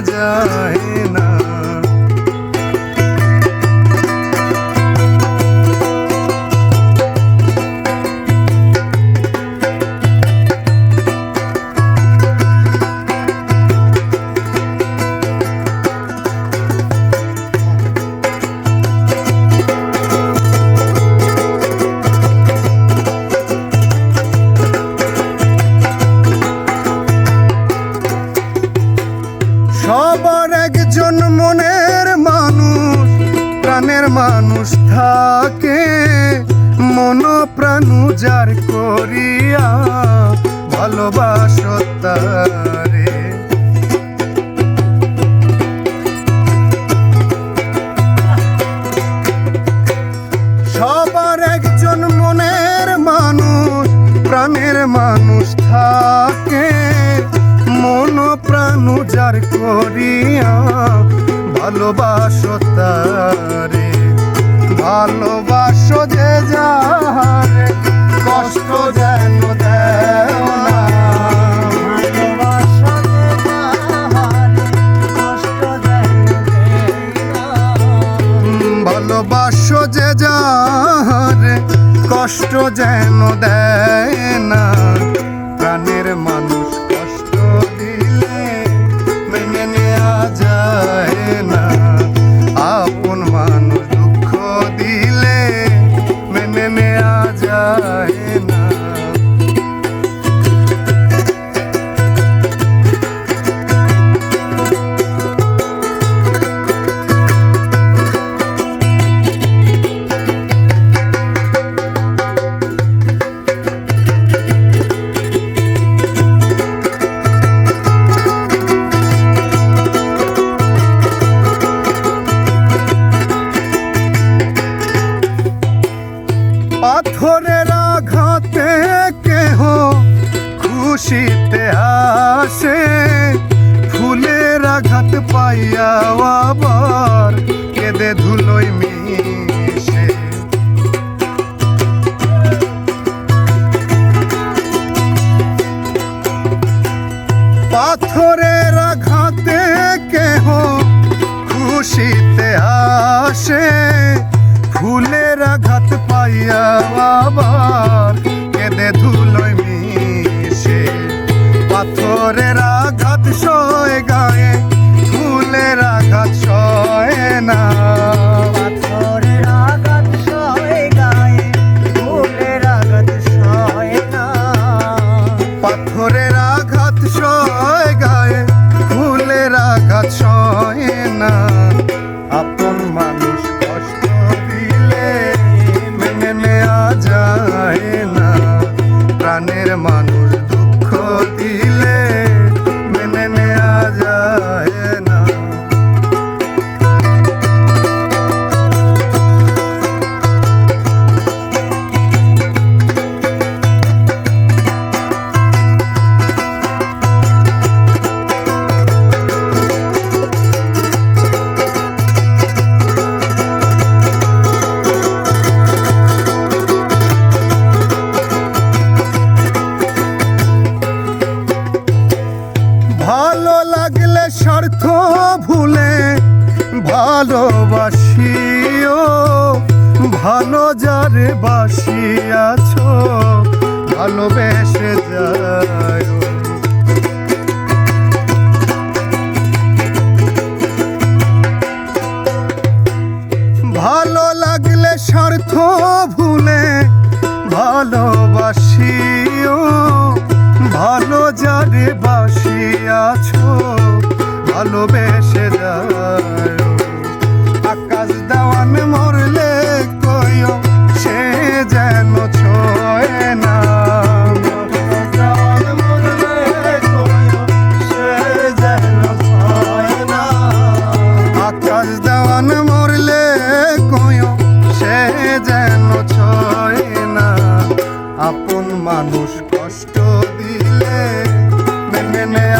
যায় না মানুষ থাকে মন প্রাণ উজার করিয়া ভালোবাসো তারে। সবার একজন মনের মানুষ, প্রাণের মানুষ থাকে মন প্রাণ উজার করিয়া ভালোবাসো তারে। ভালোবাসো যে যারে কষ্ট যেন ভালোবাসো যে যারে কষ্ট যেন দেয় না। প্রাণের মানুষ খুশিতে আসে, ফুলের আঘাত পাইয়া আবার কেঁদে ধুলোই মিশে। পাথরের আঘাতে কেহ খুশিতে আসে, ফুলের আঘাত পাইয়া আবার পাথরের আঘাত সয় গায়ে ফুলের আঘাত সয় না। ভালো লাগলে স্বার্থ ভুলে ভালোবাসিও। ভালো যারে বাসিয়াছ ভালোবেসে যায়। ভালো লাগলে স্বার্থ ভুলে মেনে